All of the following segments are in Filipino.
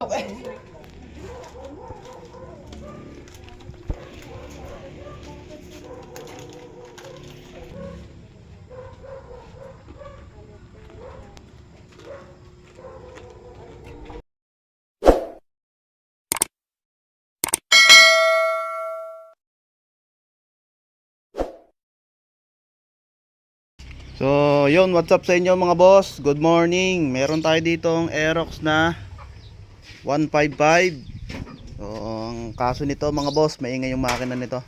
So, yun, what's up sa inyo mga boss? Good morning. Meron tayo ditong Aerox na 155. So, ang kaso nito mga boss, maingay yung makina nito.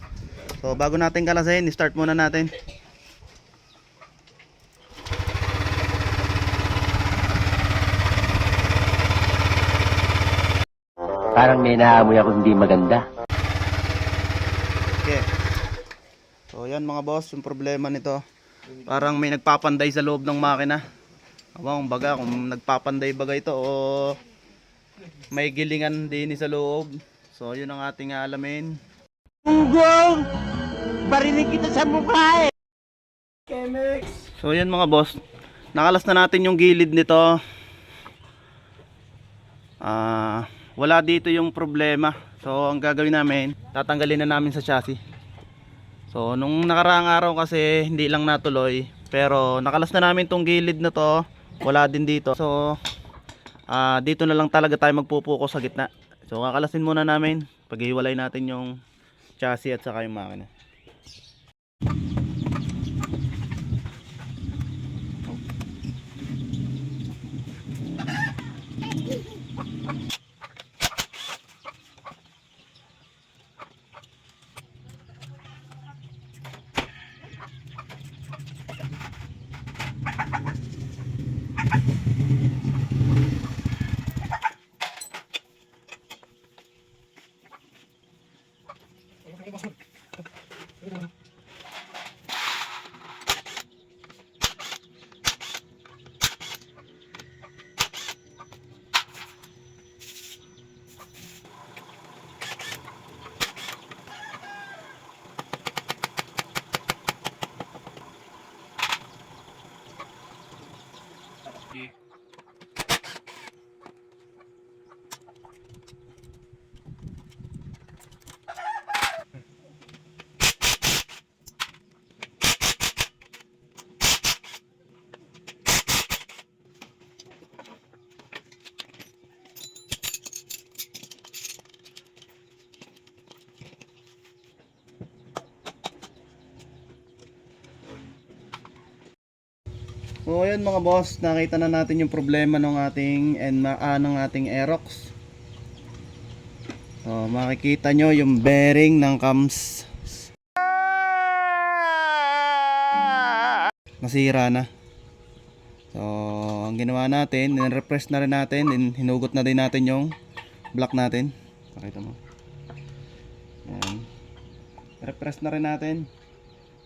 So, bago natin kalasin, start muna natin. Parang may naamoy ako hindi maganda. Okay. So, yan mga boss, yung problema nito. Parang may nagpapanday sa loob ng makina. Abang baga kung nagpapanday baga ito o may gilingan din sa loob. So, yun ang ating alamin. Ugong! Barinig kita sa mukha eh! So yan mga boss, nakalas na natin yung gilid nito. Ah, wala dito yung problema. So ang gagawin namin, tatanggalin na namin sa chassis. So nung nakaraang araw kasi hindi lang natuloy, pero nakalas na namin tong gilid na to. Wala din dito. So ah dito na lang talaga tayo magpupuko sa gitna. So kakalasin muna namin, paghiwalay natin yung chassis at saka yung makina. So ayun mga boss, nakita na natin yung problema ng ating Enma ah, ng ating Aerox. So makikita nyo yung bearing ng cams. Nasira na. So ang ginawa natin, refresh na rin natin, then hinugot na din natin yung block natin. Pakita mo. Yan. Refresh na rin natin.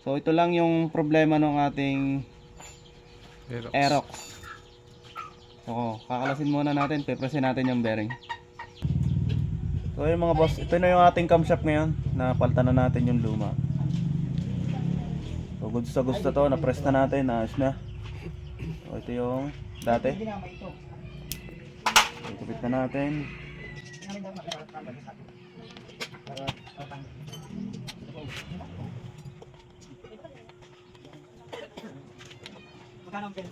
So ito lang yung problema ng ating Aerox. So, kakalasin muna natin, pepresin natin yung bearing. So yun mga boss, ito na yung ating camshaft ngayon. Napaltan na natin yung luma. So good sa gusto to, na-press na natin, naayos na. So ito yung dati. So, Ikupit na natin. Magkano ang bill?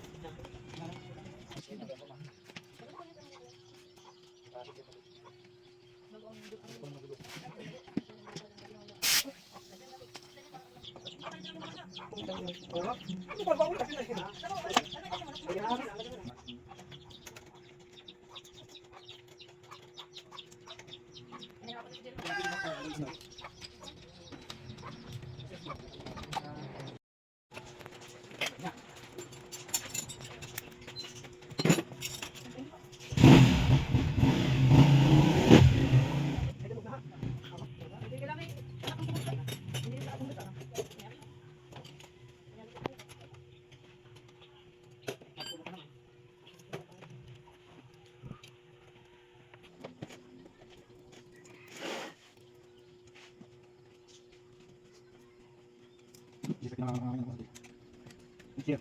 Isipin na mga mga mga Siya.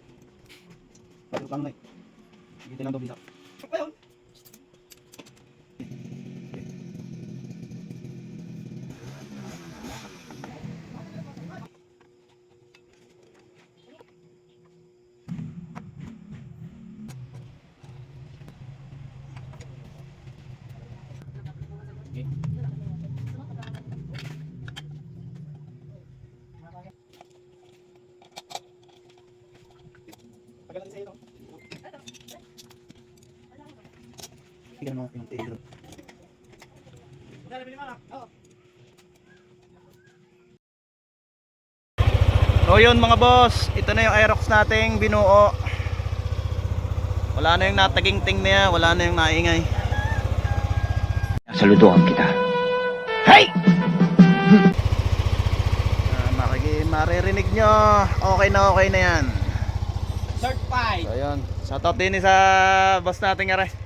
Pagod lang na eh. Hindi lang daw bisa. Ayun! Okay. Tignan mo yung tail. So yun mga boss, ito na yung Aerox nating binuo. Wala na yung nataginting na yan, wala na yung naingay. Saludoan kita. Hey! Ah, makiki maririnig nyo, okay na okay na yan. Certified. So yun, shoutout din sa boss nating are.